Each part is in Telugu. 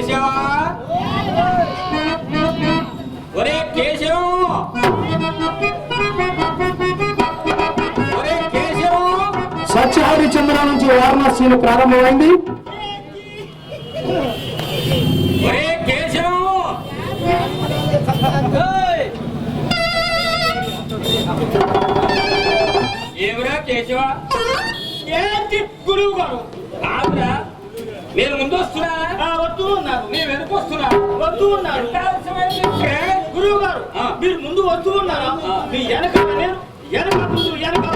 కేశవా? ఒరే కేశవం! ఒరే కేశవం! సత్యహరిచంద్ర నుంచి ప్రారంభమైంది. ఒరే కేశవం! ఏయ్! ఏమిరా కేశవ? ఏంటి గురువు గారు? కాదురా. నేను ముందు వస్తున్నా ఆ, వద్దు ఉన్నారు నేను వెనుక వస్తున్నా వద్దు ఉన్నారు? గురువు గారు. మీరు ముందు వద్దు ఉన్నారా. మీ వెనక నేను వెనక ముందు వెనక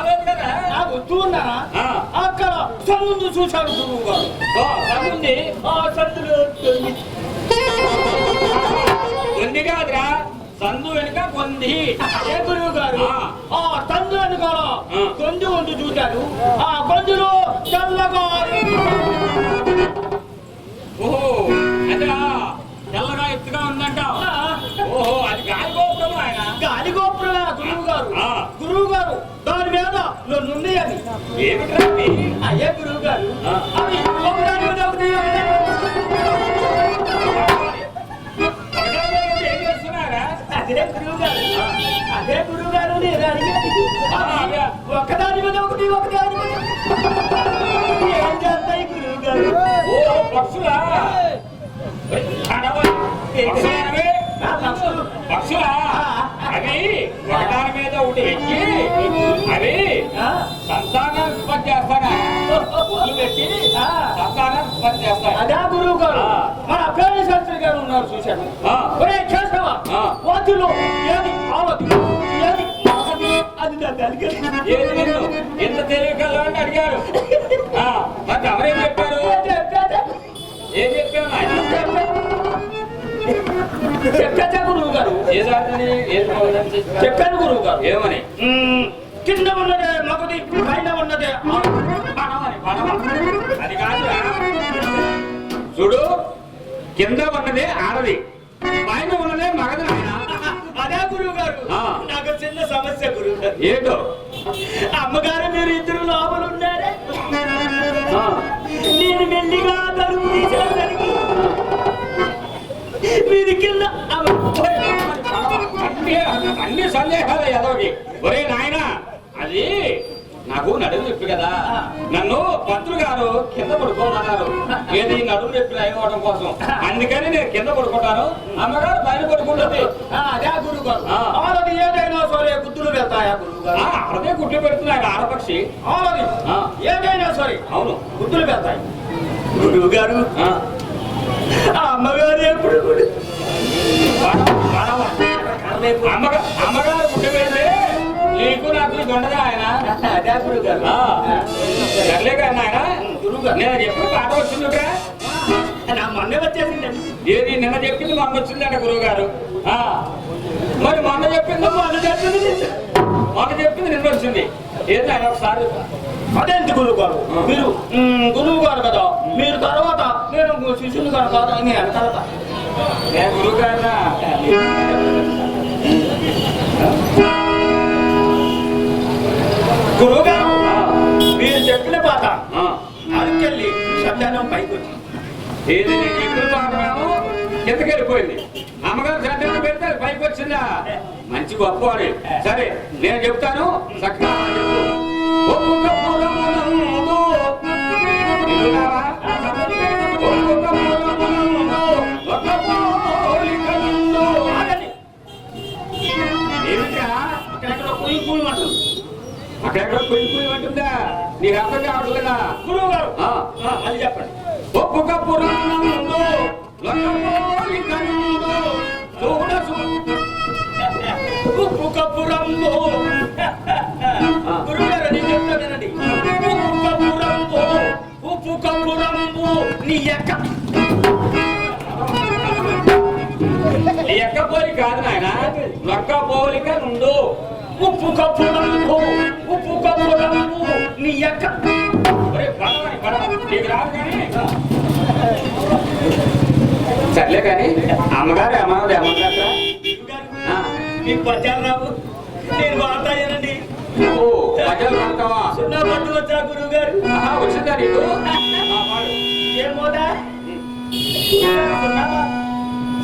వెనక కదా వద్దు ఉన్నారా. అక్కడ సందు చూశాడు గురువు గారు ఓ, సరుంది. ఆ సందులో ఉంది కాదురా సందు వెనుక కొంది ఏ గురువు గారు ఆ. సందు ఆ. గొంతు ఉండి చూశాడు ఆ గోపురం ఆయన గాలి గోపురం గురువు గారు. గురువు గారు దాని మీద నుండి అని ఏమిట్రా ఇది? అయ్యే గురువు గారు. అవి? అదే గురువు గారు అదే గురువు గారు నేను అడిగేది. ఒకదాని మీద ఒకటి ఒకదాని మీద. ఏం చేస్తాయి గురువు గారు ఓ పక్షులా? ఒకదాని మీద ఒకటి ఎక్కి ఆ. సంతానం ఉత్పత్తి గుడ్లు పెట్టి. సంతానం ఉత్పత్తి చేస్తాడు? అదే గురువు గారు. మన అభ్యాస శాస్త్రి గారు ఉన్నారు చూశాను. వాటిలో ఏది? ఏది? అది నిన్ను ఎంత తెలియగలవు అని అడిగారు. మరి ఎవరేం చెప్పారు? ఏం చెప్పాను చెప్పేదే గురువు గారు ఏది? చెప్పాను గురువు గారు. ఏమని. కింద ఉన్నదే మగది పైన ఉన్నదే. అది కాదురా చూడు కింద ఉన్నదే ఆడది పైన ఉన్నదే మగది అదే గురువు గారు. నాకు చిన్న సమస్య గురువు గారు. ఏంటో? అమ్మగారు మీరు ఇద్దరు లోపల ఉన్నారే? ఆ, నేను మెల్లిగా తలుపు తీసేసరికి సందేహాలు ఎదవకి ఒరే నాయన అది నాకు నడుము నొప్పి కదా. నన్ను పంతులు గారు కింద పడుకోమన్నారు. ఏది నడుము నొప్పి అయిపోవడం కోసం. అందుకని నేను కింద పడుకుంటాను. అమ్మగారు పైన పడుకుంటుంది. ఏదైనా సరే గుద్దులు వెళ్తాయా అదే గుడ్లు పెడుతున్నాడు ఆడపక్షి. ఏదైనా సరే అవును. గుద్దులు వెళ్తాయి గురువు గారు. అమ్మగారు ఎప్పుడు అమ్మగారు పెడితే నీకు నాకు దొండగా ఆయన? అదే గురువు గారు. సర్లే కానీ ఆయన గురువుగారు. నేను ఎప్పుడు పాట వచ్చిందిగా నా మొన్నే వచ్చేసిందండి ఏది? నిన్న చెప్పింది మొన్న వచ్చిందట గురువు గారు మరి మొన్న చెప్పింది మొన్న చెప్పింది. మొన్న చెప్పింది నిన్న వచ్చింది. ఏది ఆయన ఒకసారి అదేంటి గురువు గారు మీరు గురువు గారు కదా. మీరు తర్వాత నేను శిష్యుని గారు కాదా? వెనకాలత నేను గురువు గారినా గురువు గారు మీరు చెప్పిన పాట. అడుకెళ్ళి శబ్దానం పైకి వచ్చి ఏది నేను చెప్పిన పాటమేమో కిందకి వెళ్ళిపోయింది. అమ్మగారు శ్రద్ధ పెడితే పైకి వచ్చిందా మంచి గొప్పవాడు సరే నేను చెప్తాను చక్కగా వినున్నావా? అక్కడెక్కడ కుయ్యి అంటుందా నీకు అర్థం కావట్లేదా గురువు గారు అది చెప్పండి. ఒక్కొక్క పురాణంలో గురువు గారు నేను చెప్తానండి నీ ఎక్క పోలిక కాదు నాయన. నొక్క పోలిక నుండు. ఉప్పు కప్పురంబు ఉప్పు కప్పురంబు నీ ఎక్క సర్లే కానీ అమ్మగారు అమ్మగారు ఏమన్నారు మీకు రావు. నేను వాడతాయనండి ఓ సున్నా పట్టు వచ్చా గురువు గారు వచ్చిందా నీకు?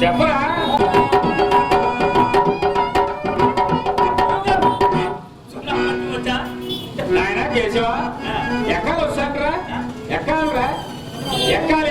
చెప్పరా? ఎక్కాలి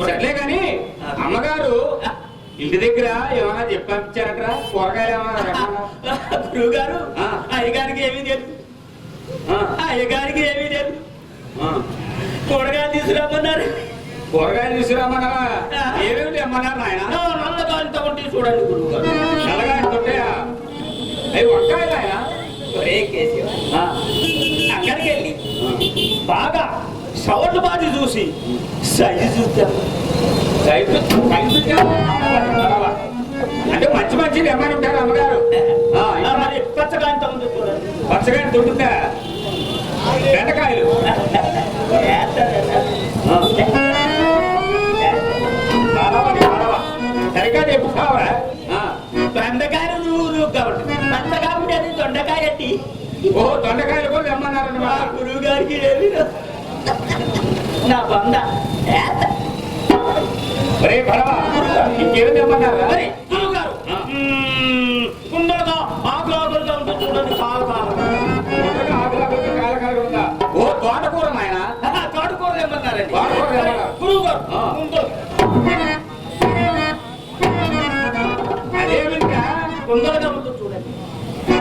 సర్లే కానీ అమ్మగారు ఇంటి దగ్గర ఏమైనా చెప్పి పంపించారట్రా కూరగాయలు ఏమైనా రకాలా? గురువు గారు ఆ. అయ్యగారికి ఏమీ ఆ, అయ్యగారికి ఏమీ ఆ. కూరగాయలు తీసుకురమ్మన్నారు. కూరగాయలు తీసుకురామన్నారా ఏమేమి తెమ్మన్నారు నాయన? నల్ల కాలుతో ఉంటే చూడండి గురువు గారు నల్లగా ఉంటుంటాయా అవి వంకాయలు ఆయన ఒరే అక్కడికి వెళ్ళి బాగా సవర్లు బాధి చూసి. సైజు చూద్దాం పడవ. అంటే మంచి మంచి తెమ్మని ఉంటారు అమ్మగారు. మరి ఉంది చూడండి. పచ్చగాయలు దొరుకుతా బెండకాయలు. సరిగ్గా చెప్పుకోవరా బెండకాయలు నూరు కాబట్టి అది దొండకాయ ఎట్టి ఓ దొండకాయలు కూడా మా తెమ్మన్నారన్నమాట గురువు గారికి. నా బంద. ఒరే పడవ ఇంకేం తెమ్మన్నారా మరి గురువు గారు మ్మ్, కుండలుగా ఆకులు ఆకులుగా ఉంటుంది చూడండి కాలు. కాలు దొండకాయ ఆకులకు కాలకాలు ఉందా? ఓ తోటకూర నాయన? తోటకూర ఏమన్నారండి? తోటకూర తెమ్మన్నారు. గురువు గారు అదేమిటా? కుండలుగా ఉంటుంది చూడండి.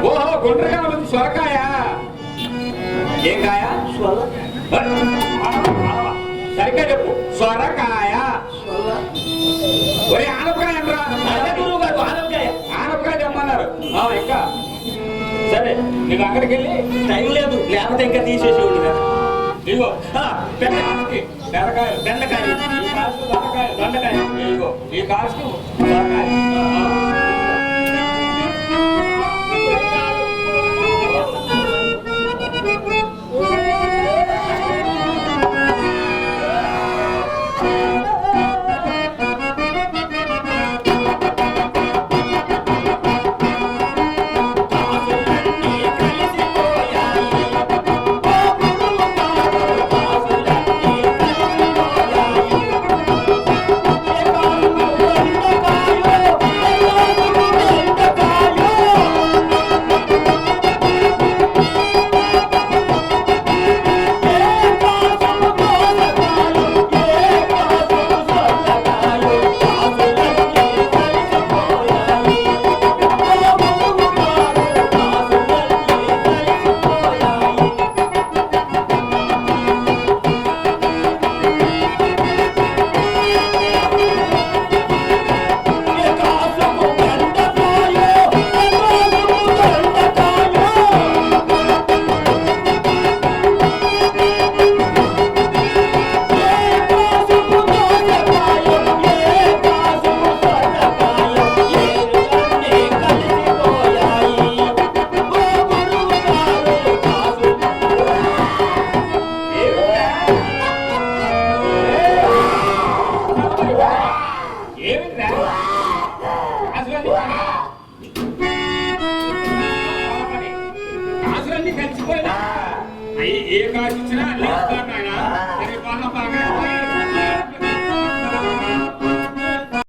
ఓహో గుండ్రగా ఉంది సొరకాయ. ఏం కాయ? స్వల్ల సరిగ్గా చెప్పు. సొరకాయ. ఒరే ఆనపకాయ ఆనపకాయ ఆనపకాయ. తెమ్మన్నారు. ఇంకా సరే నీకు అక్కడికి వెళ్ళి టైం లేదు. లేకపోతే ఇంకా తీసేసి ఉండు కదా ఇదిగో. పెద్ద కాసుకి. బెండకాయ కాసుకి దొండకాయలు దొండకాయ ఇదిగో ఈ కాసుకి సొరకాయ Please